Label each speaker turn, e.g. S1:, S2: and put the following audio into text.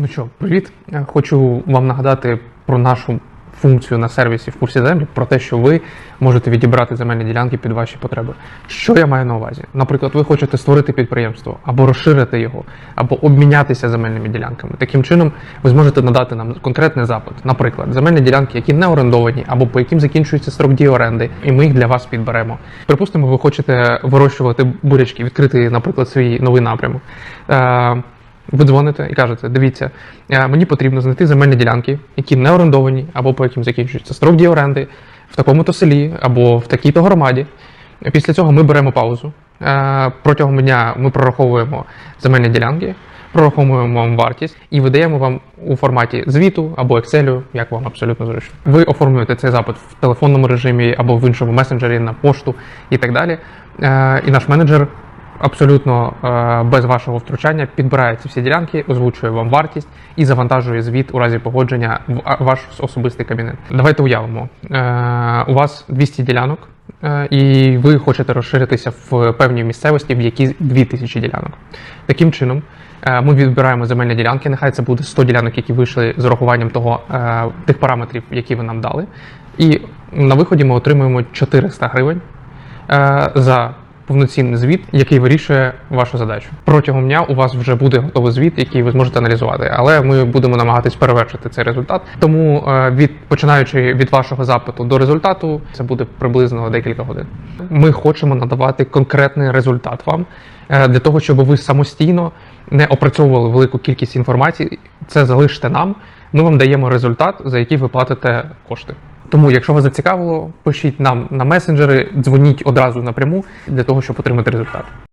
S1: Ну що, привіт. Е, Хочу вам нагадати про нашу функцію на сервісі в курсі землі, про те, що ви можете відібрати земельні ділянки під ваші потреби. Що я маю на увазі? Наприклад, ви хочете створити підприємство або розширити його, або обмінятися земельними ділянками. Таким чином, ви зможете надати нам конкретний запит, наприклад, земельні ділянки, які не орендовані, або по яким закінчується строк дії оренди, і ми їх для вас підберемо. Припустимо, ви хочете вирощувати бурячки, відкрити, наприклад, свій новий напрямок. Ви дзвоните і кажете: дивіться, е, мені потрібно знайти земельні ділянки, які не орендовані, або по яким закінчується строк дії оренди в такому-то селі або в такій-то громаді. Після цього ми беремо паузу. Е, Протягом дня ми прораховуємо земельні ділянки, прораховуємо вам вартість і видаємо вам у форматі звіту або Excel, як вам абсолютно зручно. Ви оформлюєте цей запит в телефонному режимі або в іншому месенджері на пошту і так далі. Е, І наш менеджер абсолютно е, без вашого втручання підбирає ці всі ділянки, озвучує вам вартість і завантажує звіт у разі погодження в ваш особистий кабінет. Давайте уявимо, е, у вас 200 ділянок, е, і ви хочете розширитися в певній місцевості, в якій 2000 ділянок. Таким чином. Ми відбираємо земельні ділянки. Нехай це буде 100 ділянок, які вийшли з урахуванням того тих параметрів, які ви нам дали. І на виході ми отримуємо 400 гривень за повноцінний звіт, який вирішує вашу задачу. Протягом дня у вас вже буде готовий звіт, який ви зможете аналізувати, але ми будемо намагатись перевершити цей результат. Тому е, від починаючи від вашого запиту до результату, це буде приблизно декілька годин. Ми хочемо надавати конкретний результат вам е, для того, щоб ви самостійно не опрацьовували велику кількість інформації. Це залиште нам. Ми вам даємо результат, за який ви платите кошти. Тому, якщо вас зацікавило, пишіть нам на месенджери, дзвоніть одразу напряму для того, щоб отримати результат.